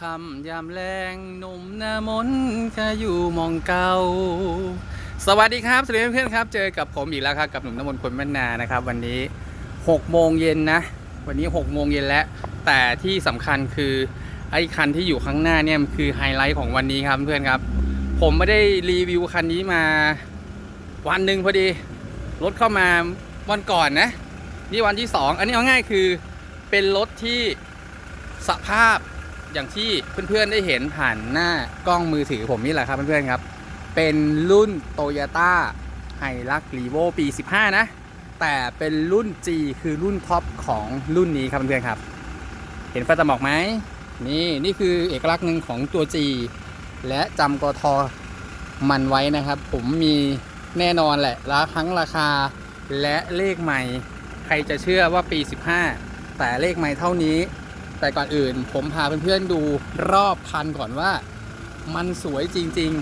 คำยามแรงหนุ่มหน้ามนต์จะอยู่มองเก่าสวัสดีครับสวัสดีเพื่อนๆครับ เจอกับผมอีกแล้วครับกับหนุ่มน้ำมนต์คนบ้านนานะครับ วันนี้6โมงเย็นนะ วันนี้6โมงเย็นแล้ว แต่ที่สำคัญคือไอ้คันที่อยู่ข้างหน้าเนี่ยมันคือไฮไลท์ของวันนี้ครับเพื่อนครับ ผมไม่ได้รีวิวคันนี้มาวันหนึ่งพอดีรถเข้ามาวันก่อนนะ นี่วันที่ 2 อันนี้เอาง่ายคือเป็นรถที่สภาพ อย่างที่เพื่อนๆได้เห็นผ่านหน้ากล้องมือถือผมนี่แหละครับเพื่อนๆครับ เป็นรุ่น t o y ยต้าไฮรักรีโวปี 15 นะ แต่เป็นรุ่น G คือรุ่นท็อปของรุ่นนี้ครับเพื่อนๆครับ เห็นไฟตะหมอกไหมนี่นี่คือเอกลักษณ์หนึ่งของตัว G และจำกทมันไว้นะครับ ผมมีแน่นอนแหละราทั้งราคาและเลขใหม่ ใครจะเชื่อว่าปี 15 แต่เลขใหม่เท่านี้ แต่ก่อนอื่นผมพาเพื่อนๆดูรอบคันก่อนว่า มันสวยจริง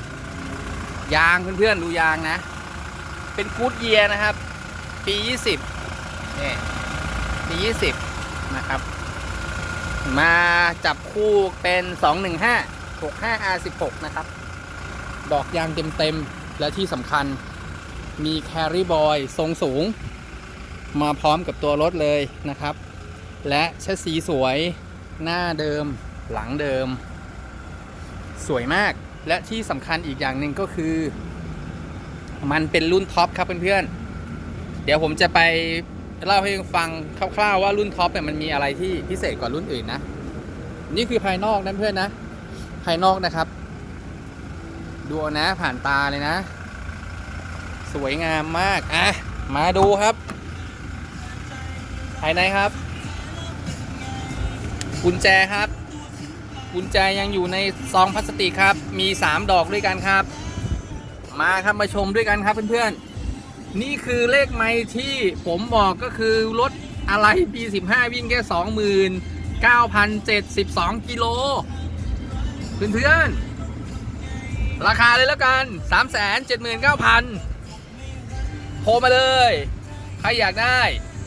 ๆ ยางเพื่อนๆดูยางนะ เป็นกู๊ดเยียนะครับ ปี 20นี่ปี 20 นะครับ มาจับคู่เป็น 215 65 R16 นะครับ ดอกยางเต็มๆ และที่สำคัญมีแคริบอยทรงสูง มาพร้อมกับตัวรถเลยนะครับ และแชสซีสวย หน้าเดิม หลังเดิม สวยมาก และที่สำคัญอีกอย่างหนึ่งก็คือ มันเป็นรุ่นท็อปครับเพื่อนๆ เดี๋ยวผมจะไปเล่าให้ฟังคร่าวๆว่ารุ่นท็อปเนี่ยมันมีอะไรที่พิเศษกว่ารุ่นอื่นนะ นี่คือภายนอกนะเพื่อนนะ ภายนอกนะครับ ดูนะผ่านตาเลยนะ สวยงามมาก อะ มาดูครับ ภายในครับ กุญแจครับ กุญแจยังอยู่ในซองพลาสติกครับ มี 3 ดอกด้วยกันครับ มาครับมาชมด้วยกันครับเพื่อนๆ นี่คือเลขไม้ที่ผมบอกก็คือรถอะไรปี 15 วิ่งแค่ 29,072 กิโล เพื่อนๆ ราคาเลยแล้วกัน 379,000โทรมาเลย ใครอยากได้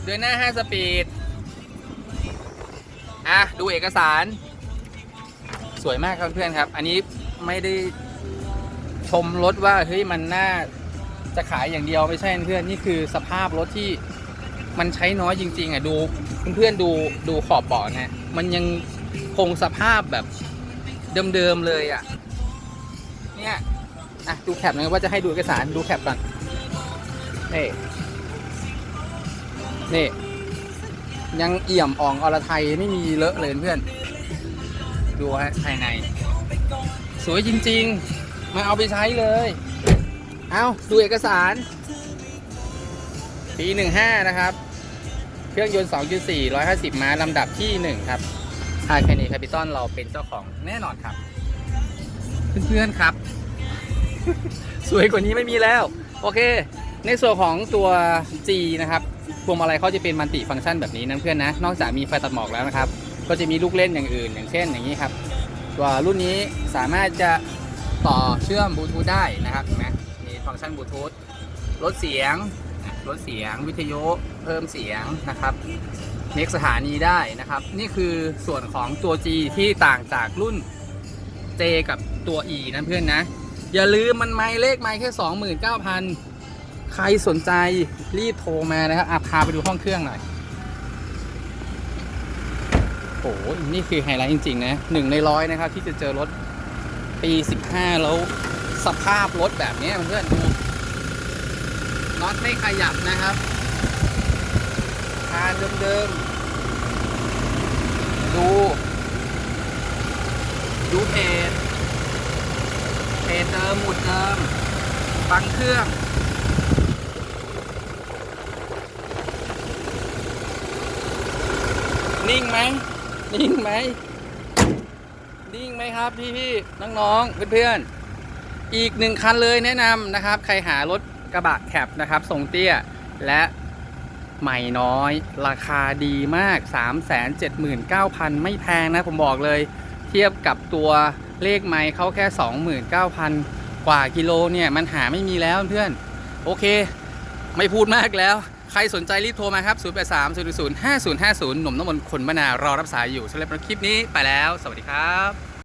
เดือนหน้า 5 สปีด อะดูเอกสาร สวยมากครับเพื่อนครับ อันนี้ไม่ได้ชมรถว่าเฮ้ยมันน่าจะขายอย่างเดียวไม่ใช่เพื่อนนี่คือสภาพรถที่มันใช้น้อยจริง ๆอะดูเพื่อนๆดูดูขอบเบาะนะมันยังคงสภาพแบบเดิมๆเลยอะเนี่ยอะดูแคปหน่อยว่าจะให้ดูเอกสารดูแคปก่อนนี่นี่ ยังเอี่ยมอ่องอรไทยไม่มีเลอะเลยเพื่อน ดูฮะภายใน สวยจริง ๆ มาเอาไปใช้เลย เอาดูเอกสาร ปี15นะครับ เครื่องยนต์2.4 150ม้าลำดับที่1ครับทาแคนีแคปิตอลเราเป็นเจ้าของแน่นอนครับ เพื่อนๆครับ สวยกว่านี้ไม่มีแล้ว โอเค ในส่วนของตัว G นะครับ พวงมาลัยเขาจะเป็นมัลติฟังก์ชันแบบนี้นะเพื่อนนะ นอกจากมีไฟตัดหมอกแล้วนะครับ ก็จะมีลูกเล่นอย่างอื่น อย่างเช่นอย่างนี้ครับ ตัวรุ่นนี้สามารถจะต่อเชื่อมบลูทูธได้นะครับเห็นไหมมีฟังก์ชันบลูทูธลดเสียงลดเสียงวิทยุเพิ่มเสียงนะครับเน็กสถานีได้นะครับ นี่คือส่วนของตัว G ที่ต่างจากรุ่น J กับตัว E นะเพื่อนนะ อย่าลืมมันไม้เลขไม้แค่ 29,000 ใครสนใจรีบโทรมานะครับอะพาไปดูห้องเครื่องหน่อยโอ้โหนี่คือไฮไลท์จริง ๆ นะหนึ่งในร้อยนะครับ ที่จะเจอรถปี 15 แล้วสภาพรถแบบนี้เพื่อนดูน็อตไม่ขยับนะครับคานเดิมๆ ดู ดูเพจเพจเดิมหมุดเดิม ฟังเครื่อง นิ่งไหมนิ่งไหมนิ่งไหมครับพี่พี่ๆน้องๆเพื่อนๆอีกหนึ่งคันเลยแนะนำนะครับ ใครหารถกระบะแคปนะครับทรงเตี้ยและใหม่น้อย ราคาดีมาก 379,000 ไม่แพงนะผมบอกเลย เทียบกับตัวเลขไม้เขาแค่ 29,000 กว่ากิโลเนี่ย มันหาไม่มีแล้วเพื่อน โอเค ไม่พูดมากแล้ว ใครสนใจรีบโทรมาครับ 0 8 3 0 0 5 0 5 0 หนุ่มน้ำมนต์คนมะนาวรอรับสายอยู่สำหรับคลิปนี้ไปแล้ว สวัสดีครับ